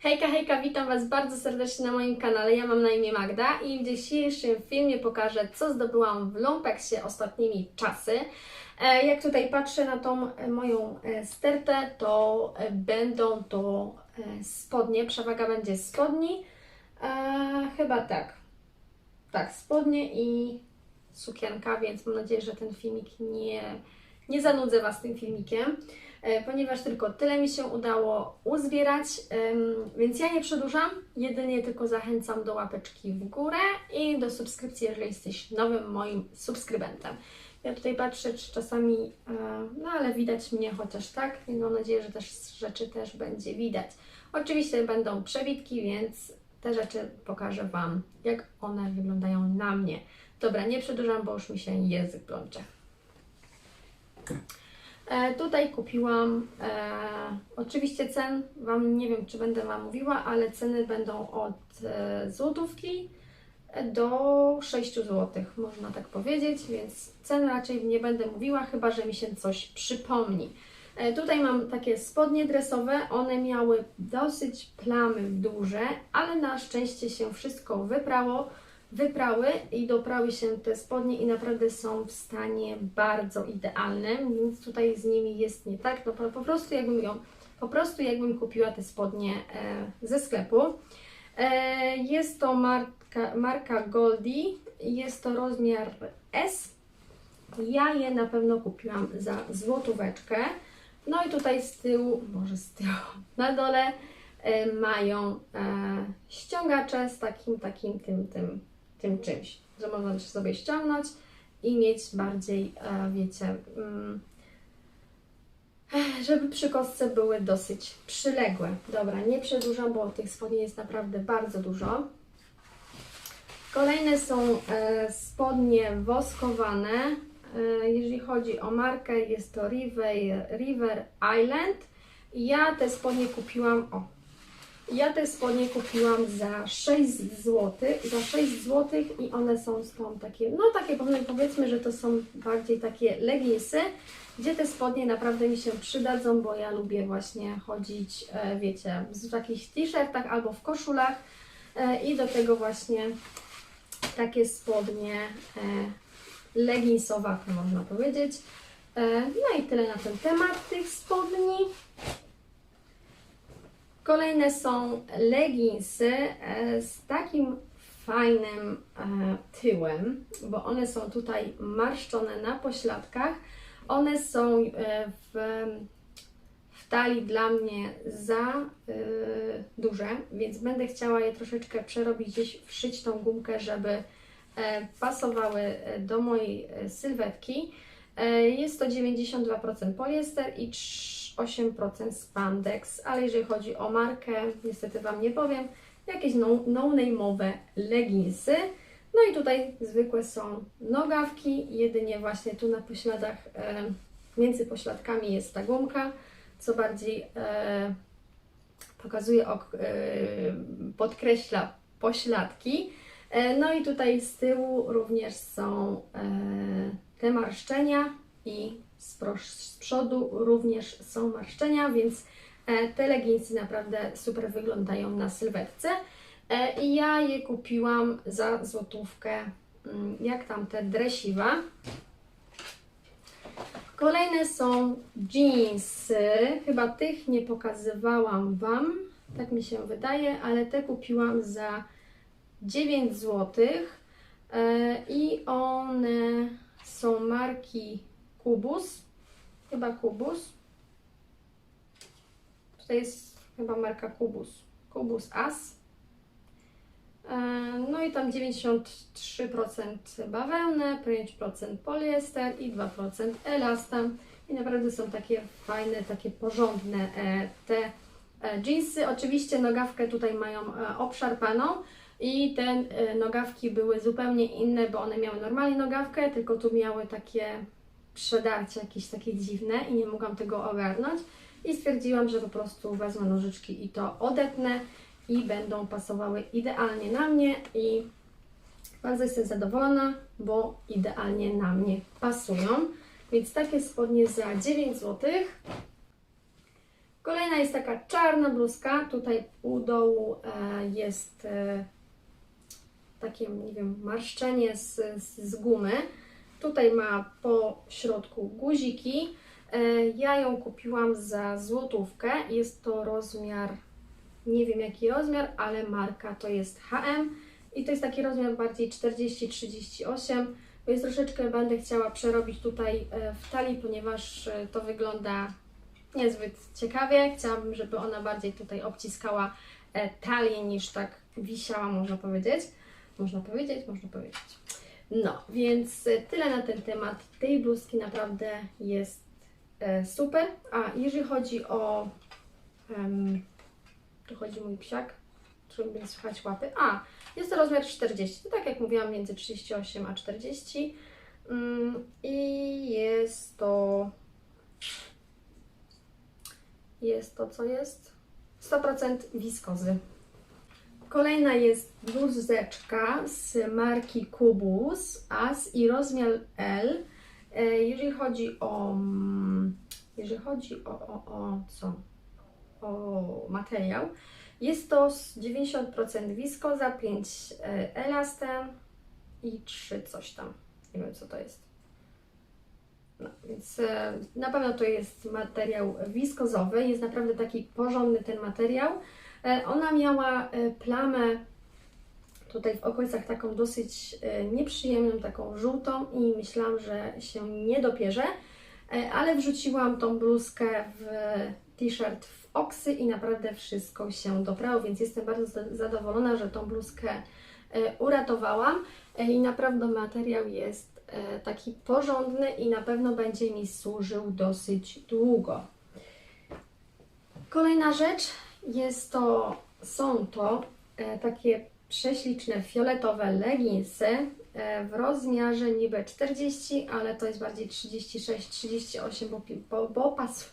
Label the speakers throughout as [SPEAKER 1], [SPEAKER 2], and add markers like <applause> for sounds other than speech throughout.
[SPEAKER 1] Hejka, hejka, witam Was bardzo serdecznie na moim kanale. Ja mam na imię Magda i w dzisiejszym filmie pokażę, co zdobyłam w Lumpeksie ostatnimi czasy. E, Jak tutaj patrzę na tą e, moją e, stertę, to będą to spodnie, przewaga będzie spodni. Chyba tak. Tak, spodnie i sukienka, więc mam nadzieję, że ten filmik nie, nie zanudzę Was tym filmikiem, ponieważ tylko tyle mi się udało uzbierać, więc ja nie przedłużam, jedynie tylko zachęcam do łapeczki w górę i do subskrypcji, jeżeli jesteś nowym moim subskrybentem. Ja tutaj patrzę, czy czasami, e, no ale widać mnie chociaż tak, więc mam nadzieję, że też rzeczy też będzie widać. Oczywiście będą przebitki, więc te rzeczy pokażę Wam, jak one wyglądają na mnie. Dobra, nie przedłużam, bo już mi się język plącze. E, tutaj kupiłam, e, oczywiście cen Wam nie wiem, czy będę Wam mówiła, ale ceny będą od e, złotówki do 6 zł, można tak powiedzieć, więc cen raczej nie będę mówiła, chyba że mi się coś przypomni. E, Tutaj mam takie spodnie dresowe, one miały dosyć plamy duże, ale na szczęście się wszystko wyprało, wyprały i doprały się te spodnie i naprawdę są w stanie bardzo idealnym, więc tutaj z nimi jest nie tak, no po, prostu jakbym ją, po prostu jakbym kupiła te spodnie e, ze sklepu. E, jest to marka, marka Goldie, jest to rozmiar S. Ja je na pewno kupiłam za złotóweczkę. No i tutaj z tyłu, może z tyłu, na dole e, mają ściągacze z takim, takim, tym, tym, tym czymś, że można sobie ściągnąć i mieć bardziej, e, wiecie, mm, żeby przy kostce były dosyć przyległe. Dobra, nie przedłużam, bo tych spodni jest naprawdę bardzo dużo. Kolejne są e, spodnie woskowane. E, jeżeli chodzi o markę, jest to River, River Island. Ja te spodnie kupiłam, o, ja te spodnie kupiłam za 6 zł, za 6 zł i one są są takie, no takie powiedzmy, że to są bardziej takie leginsy, gdzie te spodnie naprawdę mi się przydadzą, bo ja lubię właśnie chodzić, e, wiecie, w takich t-shirtach albo w koszulach e, i do tego właśnie takie spodnie e, leginsowate można powiedzieć. No i tyle na ten temat tych spodni. Kolejne są leginsy e, z takim fajnym e, tyłem, bo one są tutaj marszczone na pośladkach. One są e, w, w talii dla mnie za duże, więc będę chciała je troszeczkę przerobić, gdzieś wszyć tą gumkę, żeby pasowały do mojej sylwetki. Jest to 92% poliester i trz- 8% spandex, ale jeżeli chodzi o markę, niestety Wam nie powiem, jakieś no- no-name'owe leginsy. No i tutaj zwykłe są nogawki, jedynie właśnie tu na pośladach, e, między pośladkami jest ta gumka, co bardziej e, pokazuje, ok, e, podkreśla pośladki. E, No i tutaj z tyłu również są e, te marszczenia i z, przodu również są marszczenia, więc e, te leginsy naprawdę super wyglądają na sylwetce. E, I ja je kupiłam za złotówkę, mm, jak tam te dresiwa. Kolejne są jeansy. Chyba tych nie pokazywałam Wam, tak mi się wydaje, ale te kupiłam za 9 zł i one są marki Kubus, chyba Kubus. Tutaj jest chyba marka Kubus, Kubus As. E, No i tam 93% bawełnę, 5% poliester i 2% elastan. I naprawdę są takie fajne, takie porządne e, te jeansy. Oczywiście nogawkę tutaj mają e, obszarpaną i te nogawki były zupełnie inne, bo one miały normalnie nogawkę, tylko tu miały takie przedarcie jakieś takie dziwne i nie mogłam tego ogarnąć. I stwierdziłam, że po prostu wezmę nożyczki i to odetnę i będą pasowały idealnie na mnie i bardzo jestem zadowolona, bo idealnie na mnie pasują. Więc takie spodnie za 9 zł. Kolejna jest taka czarna bluzka. Tutaj u dołu e, jest e, takie, nie wiem, marszczenie z, z, z gumy. Tutaj ma po środku guziki. E, ja ją kupiłam za złotówkę. Jest to rozmiar, nie wiem jaki rozmiar, ale marka to jest HM. I to jest taki rozmiar bardziej 40-38. Więc troszeczkę będę chciała przerobić tutaj e, w talii, ponieważ e, to wygląda niezbyt ciekawie. Chciałabym, żeby ona bardziej tutaj obciskała talię niż tak wisiała, można powiedzieć. Można powiedzieć, można powiedzieć. No, więc tyle na ten temat. Tej bluzki naprawdę jest e, super. A jeżeli chodzi o. em, tu chodzi mój psiak, żeby będzie słychać łapy. A, jest to rozmiar 40. To tak jak mówiłam, między 38 a 40. Mm, I jest to. Jest to co jest? 100% wiskozy. Kolejna jest bluzeczka z marki Kubus As i rozmiar L. E, Jeżeli chodzi o mm, jeżeli chodzi o, o, o co? O materiał, jest to z 90% wiskoza, 5 e, elastem i 3 coś tam. Nie wiem co to jest. No, więc e, na pewno to jest materiał wiskozowy. Jest naprawdę taki porządny ten materiał. E, Ona miała e, plamę tutaj w okolicach taką dosyć e, nieprzyjemną, taką żółtą i myślałam, że się nie dopierze, ale wrzuciłam tą bluzkę w t-shirt w oksy i naprawdę wszystko się doprało, więc jestem bardzo za- zadowolona, że tą bluzkę uratowałam. I naprawdę materiał jest taki porządny i na pewno będzie mi służył dosyć długo. Kolejna rzecz jest to, są to e, takie prześliczne fioletowe leginsy e, w rozmiarze niby 40, ale to jest bardziej 36-38, bo, bo, bo, pas,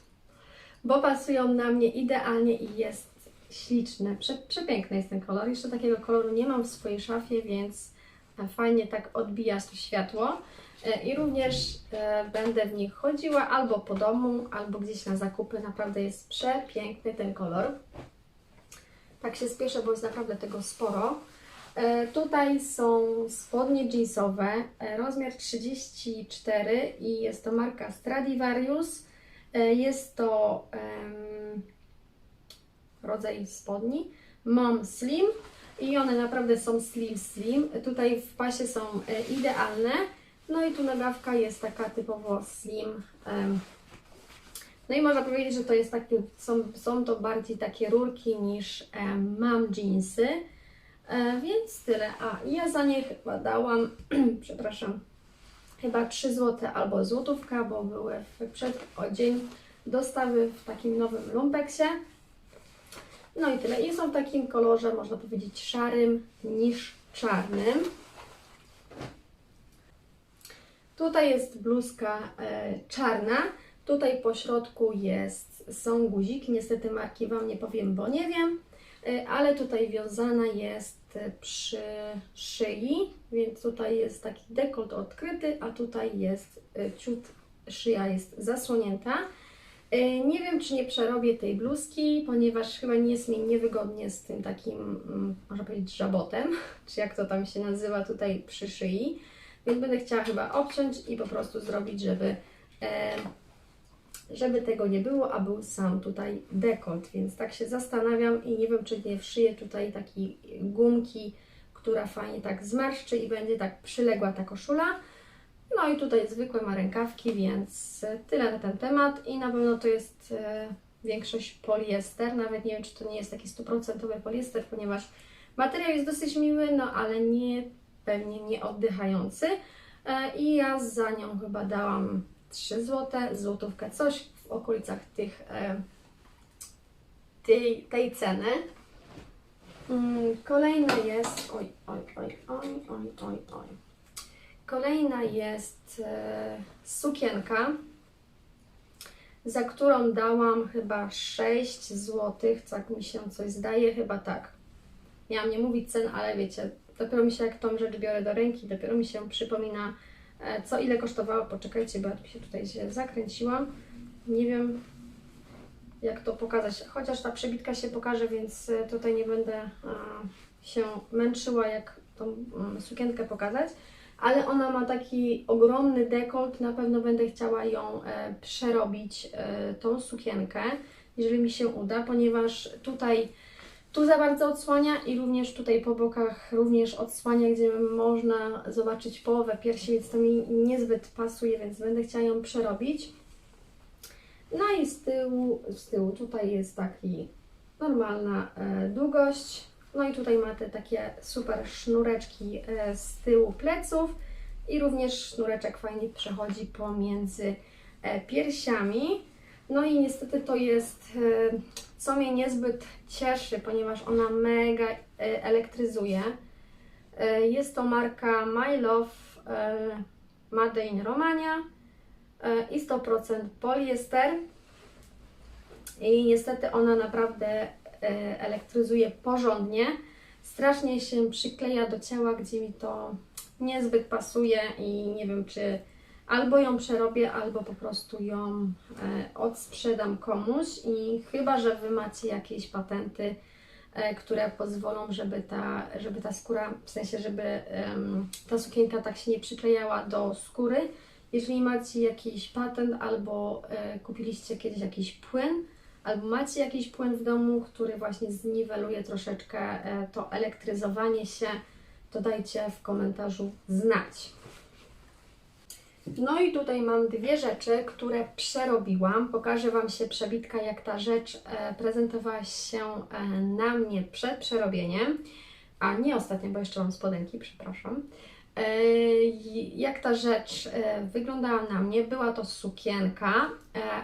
[SPEAKER 1] bo pasują na mnie idealnie i jest śliczny. Prze, przepiękny jest ten kolor. Jeszcze takiego koloru nie mam w swojej szafie, więc e, fajnie tak odbija to światło. E, I również będę w nich chodziła albo po domu, albo gdzieś na zakupy. Naprawdę jest przepiękny ten kolor. Tak się spieszę, bo jest naprawdę tego sporo. E, tutaj są spodnie jeansowe, e, rozmiar 34 i jest to marka Stradivarius. E, jest to em, rodzaj spodni. Mam slim i one naprawdę są slim slim. Tutaj w pasie są idealne. No i tu nagawka jest taka typowo slim. em, no i można powiedzieć, że to jest takie, są, są to bardziej takie rurki niż em, mam jeansy. E, więc tyle. A ja za nie chyba dałam, <clears throat> przepraszam, chyba 3 zł albo złotówka, bo były w przedodzień dostawy w takim nowym lumpeksie. No i tyle. I są w takim kolorze, można powiedzieć, szarym niż czarnym. Tutaj jest bluzka e, czarna. Tutaj po środku jest, są guziki. Niestety marki Wam nie powiem, bo nie wiem. E, ale tutaj wiązana jest e, przy szyi, więc tutaj jest taki dekolt odkryty, a tutaj jest e, ciut, szyja jest zasłonięta. Nie wiem, czy nie przerobię tej bluzki, ponieważ chyba nie jest mi niewygodnie z tym takim, mm, można powiedzieć, żabotem, <laughs> czy jak to tam się nazywa tutaj przy szyi. Więc będę chciała chyba obciąć i po prostu zrobić, żeby, żeby tego nie było, a był sam tutaj dekolt. Więc tak się zastanawiam i nie wiem, czy nie wszyję tutaj takiej gumki, która fajnie tak zmarszczy i będzie tak przyległa ta koszula. No i tutaj zwykłe ma rękawki, więc tyle na ten temat i na pewno to jest e, większość poliester, nawet nie wiem czy to nie jest taki stuprocentowy poliester, ponieważ materiał jest dosyć miły, no ale nie, pewnie nie oddychający e, i ja za nią chyba dałam 3 zł, złotówkę, coś w okolicach tych, e, tej, tej ceny. Mm, Kolejna jest, oj, oj, oj, oj, oj, oj, oj. Kolejna jest e, sukienka, za którą dałam chyba 6 zł, tak mi się coś zdaje, chyba tak. Miałam nie mówić cen, ale wiecie, dopiero mi się jak tą rzecz biorę do ręki, dopiero mi się przypomina, co ile kosztowało. Poczekajcie, bo ja się tutaj się zakręciłam. Nie wiem, jak to pokazać. Chociaż ta przebitka się pokaże, więc e, tutaj nie będę e, się męczyła, jak tą mm, sukienkę pokazać. Ale ona ma taki ogromny dekolt, na pewno będę chciała ją e, przerobić, e, tą sukienkę, jeżeli mi się uda, ponieważ tutaj tu za bardzo odsłania i również tutaj po bokach również odsłania, gdzie można zobaczyć połowę piersi, więc to mi niezbyt pasuje, więc będę chciała ją przerobić. No i z tyłu, z tyłu tutaj jest taki normalna e, długość. No i tutaj ma te takie super sznureczki e, z tyłu pleców i również sznureczek fajnie przechodzi pomiędzy e, piersiami. No i niestety to jest, e, co mnie niezbyt cieszy, ponieważ ona mega e, elektryzuje. E, Jest to marka My Love Made in Romania i 100% poliester. I niestety ona naprawdę elektryzuje porządnie. Strasznie się przykleja do ciała, gdzie mi to niezbyt pasuje i nie wiem, czy albo ją przerobię, albo po prostu ją e, odsprzedam komuś. I chyba, że Wy macie jakieś patenty, e, które pozwolą, żeby ta, żeby ta skóra, w sensie, żeby ta sukienka tak się nie przyklejała do skóry. Jeżeli macie jakiś patent albo e, kupiliście kiedyś jakiś płyn, albo macie jakiś płyn w domu, który właśnie zniweluje troszeczkę to elektryzowanie się, to dajcie w komentarzu znać. No i tutaj mam dwie rzeczy, które przerobiłam. Pokażę Wam się przebitka, jak ta rzecz e, prezentowała się e, na mnie przed przerobieniem, a nie ostatnio, bo jeszcze mam spodenki, przepraszam. E, jak ta rzecz wyglądała na mnie? Była to sukienka,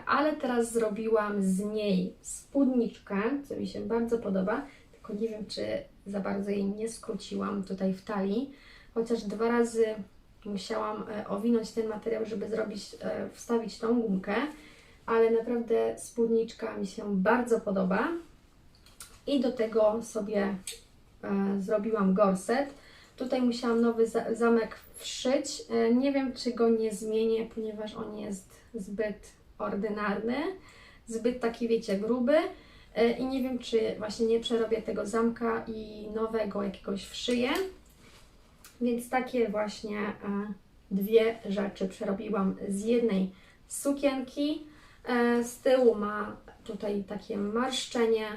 [SPEAKER 1] ale teraz zrobiłam z niej spódniczkę, co mi się bardzo podoba, tylko nie wiem, czy za bardzo jej nie skróciłam tutaj w talii, chociaż dwa razy musiałam e, owinąć ten materiał, żeby zrobić, e, wstawić tą gumkę, ale naprawdę spódniczka mi się bardzo podoba i do tego sobie e, zrobiłam gorset. Tutaj musiałam nowy za- zamek wszyć. Nie wiem, czy go nie zmienię, ponieważ on jest zbyt ordynarny, zbyt taki, wiecie, gruby. I nie wiem, czy właśnie nie przerobię tego zamka i nowego jakiegoś wszyję. Więc takie właśnie e, dwie rzeczy przerobiłam z jednej sukienki. E, Z tyłu ma tutaj takie marszczenie.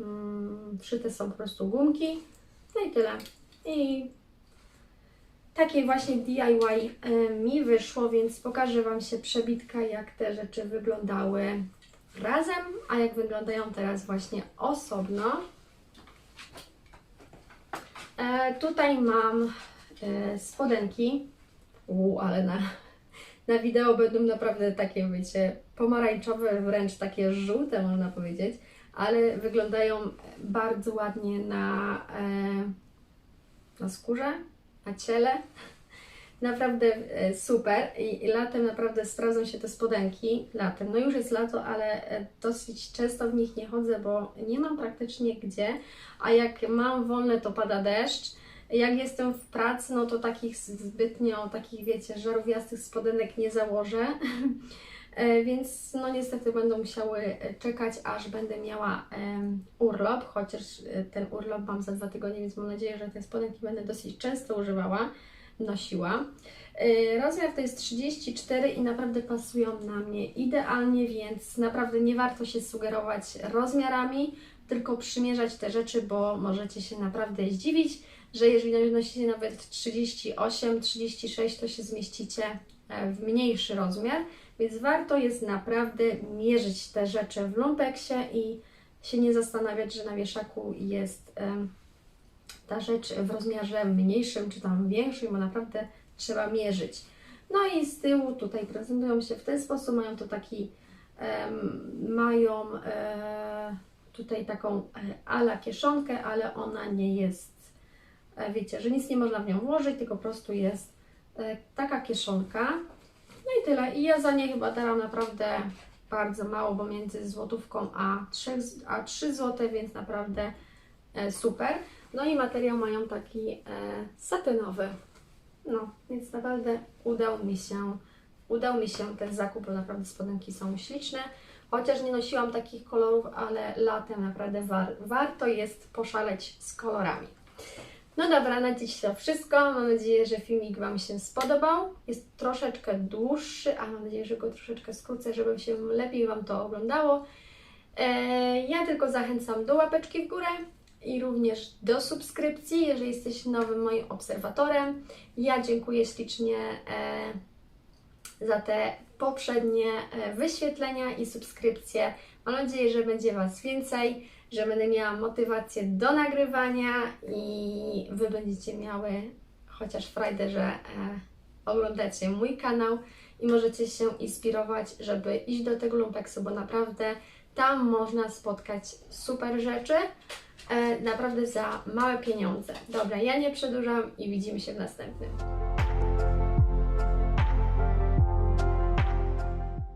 [SPEAKER 1] Mm, Wszyte są po prostu gumki. No i tyle. I takie właśnie DIY e, mi wyszło, więc pokażę Wam się przebitka, jak te rzeczy wyglądały razem, a jak wyglądają teraz właśnie osobno. Tutaj mam spodenki. U, ale na, na wideo będą naprawdę takie, wiecie, pomarańczowe, wręcz takie żółte, można powiedzieć, ale wyglądają bardzo ładnie na, e, na skórze, na ciele. Naprawdę e, super I, latem naprawdę sprawdzą się te spodenki. Latem, no już jest lato, ale e, dosyć często w nich nie chodzę, bo nie mam praktycznie gdzie, a jak mam wolne, to pada deszcz. Jak jestem w pracy, no to takich zbytnio, takich wiecie, żarówiastych spodenek nie założę. <laughs> E, Więc no niestety będą musiały e, czekać, aż będę miała em, urlop, chociaż e, ten urlop mam za dwa tygodnie, więc mam nadzieję, że te spodenki będę dosyć często używała, nosiła. Rozmiar to jest 34 i naprawdę pasują na mnie idealnie, więc naprawdę nie warto się sugerować rozmiarami, tylko przymierzać te rzeczy, bo możecie się naprawdę zdziwić, że jeżeli nosicie nawet 38, 36, to się zmieścicie e, w mniejszy rozmiar, więc warto jest naprawdę mierzyć te rzeczy w lumpeksie i się nie zastanawiać, że na wieszaku jest em, ta rzecz w rozmiarze mniejszym czy tam większym, bo naprawdę trzeba mierzyć. No i z tyłu tutaj prezentują się w ten sposób, mają to taki, mają e, tutaj taką e, ala kieszonkę, ale ona nie jest, e, wiecie, że nic nie można w nią włożyć, tylko po prostu jest e, taka kieszonka. No i tyle. I ja za nie chyba dałam naprawdę bardzo mało, bo między złotówką a 3, a 3 zł, więc naprawdę e, super. No i materiał mają taki e, satynowy. No, więc naprawdę udał mi się, udał mi się ten zakup, bo naprawdę spodenki są śliczne. Chociaż nie nosiłam takich kolorów, ale latem naprawdę war, warto jest poszaleć z kolorami. No dobra, na dziś to wszystko. Mam nadzieję, że filmik Wam się spodobał. Jest troszeczkę dłuższy, a mam nadzieję, że go troszeczkę skrócę, żeby się lepiej Wam to oglądało. E, Ja tylko zachęcam do łapeczki w górę i również do subskrypcji, jeżeli jesteś nowym moim obserwatorem. Ja dziękuję ślicznie e, za te poprzednie e, wyświetlenia i subskrypcje. Mam nadzieję, że będzie Was więcej, że będę miała motywację do nagrywania i Wy będziecie miały chociaż frajdę, że e, oglądacie mój kanał i możecie się inspirować, żeby iść do tego lumpeksu, bo naprawdę tam można spotkać super rzeczy, e, naprawdę za małe pieniądze. Dobra, ja nie przedłużam i widzimy się w następnym.